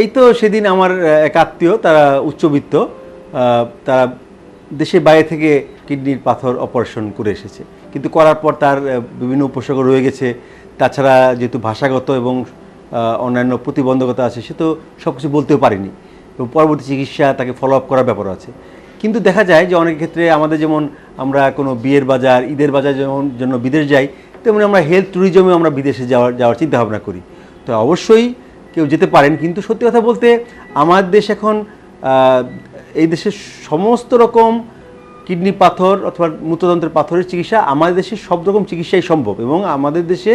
এই তো সেদিন আমার এক আত্মীয়, তারা উচ্চবিত্ত তারা দেশের বাইরে থেকে কিডনির পাথর অপারেশন করে এসেছে। কিন্তু করার পর তার বিভিন্ন উপসর্গ রয়ে গেছে। তাছাড়া যেহেতু ভাষাগত এবং অন্যান্য প্রতিবন্ধকতা আছে, সে তো সব কিছু বলতেও পারেনি। এবং পরবর্তী চিকিৎসা তাকে ফলো আপ করার ব্যাপার আছে। কিন্তু দেখা যায় যে অনেক ক্ষেত্রে আমাদের যেমন আমরা কোনো বিয়ের বাজার, ঈদের বাজার যেমন, জন্য বিদেশ যাই তেমনি আমরা হেলথ ট্যুরিজমে আমরা বিদেশে যাওয়ার যাওয়ার চিন্তা ভাবনা করি। তো অবশ্যই কেউ যেতে পারেন, কিন্তু সত্যি কথা বলতে আমার দেশ এখন এই দেশের সমস্ত রকম কিডনি পাথর অথবা মূত্রতন্ত্রের পাথরের চিকিৎসা আমাদের দেশে সব রকম চিকিৎসাই সম্ভব এবং আমাদের দেশে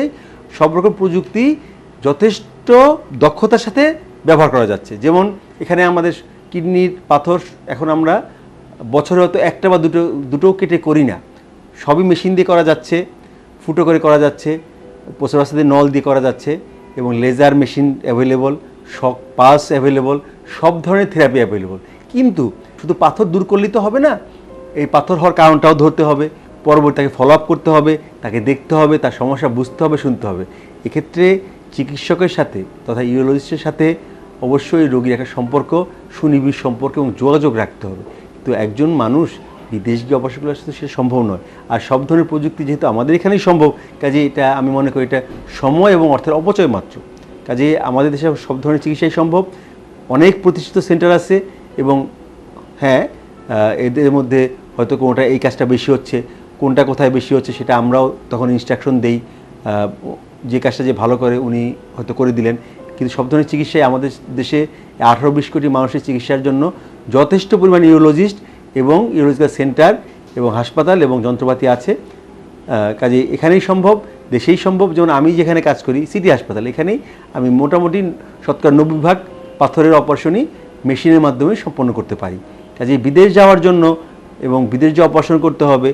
সব রকম প্রযুক্তি যথেষ্ট দক্ষতার সাথে ব্যবহার করা যাচ্ছে। যেমন এখানে আমাদের কিডনির পাথর এখন আমরা বছরে হয়তো একটা বা দুটো দুটো কেটে করি না। সবই মেশিন দিয়ে করা যাচ্ছে। ফুটো করে করা যাচ্ছে প্রচুর রাস্তা নল দিয়ে করা যাচ্ছে এবং laser machine available shock pass available সব ধরনের থেরাপি অ্যাভেলেবল কিন্তু শুধু পাথর দূর করলেই তো হবে না, এই পাথর হওয়ার কারণটাও ধরতে হবে, পরবর্তী তাকে ফলো আপ করতে হবে, তাকে দেখতে হবে, তার সমস্যা বুঝতে হবে, শুনতে হবে। এক্ষেত্রে চিকিৎসকের সাথে তথা ইউরোলজিস্টের সাথে অবশ্যই রোগীর একটা সম্পর্ক, সুনিবিড় সম্পর্ক এবং যোগাযোগ রাখতে হবে। তো একজন মানুষ বিদেশ গিয়ে করলে আসলে সেটা সম্ভব নয়। আর সব ধরনের প্রযুক্তি যেহেতু আমাদের এখানেই সম্ভব, কাজে এটা আমি মনে করি এটা সময় এবং অর্থের অপচয় মাত্র। কাজে আমাদের দেশে সব ধরনের চিকিৎসাই সম্ভব। অনেক প্রতিষ্ঠিত সেন্টার আছে এবং হ্যাঁ এদের মধ্যে হয়তো কোনোটা এই কাজটা বেশি হচ্ছে, কোনটা কোথায় বেশি হচ্ছে সেটা আমরাও তখন ইনস্ট্রাকশন দেই। যে কাজটা যে ভালো করে উনি হয়তো করে দিলেন। কিন্তু সব ধরনের চিকিৎসায় আমাদের দেশে আঠারো বিশ কোটি মানুষের চিকিৎসার জন্য যথেষ্ট পরিমাণ ইউরোলজিস্ট এবং ইউরোলজিক্যাল সেন্টার এবং হাসপাতাল এবং যন্ত্রপাতি আছে। কাজে এখানেই সম্ভব, দেশেই সম্ভব। যেমন আমি যেখানে কাজ করি, সিটি হাসপাতাল, এখানেই আমি মোটামুটি শতকরা নব্বই ভাগ পাথরের অপারেশনই মেশিনের মাধ্যমে সম্পন্ন করতে পারি। কাজে বিদেশ যাওয়ার জন্য এবং বিদেশ যে অপারেশন করতে হবে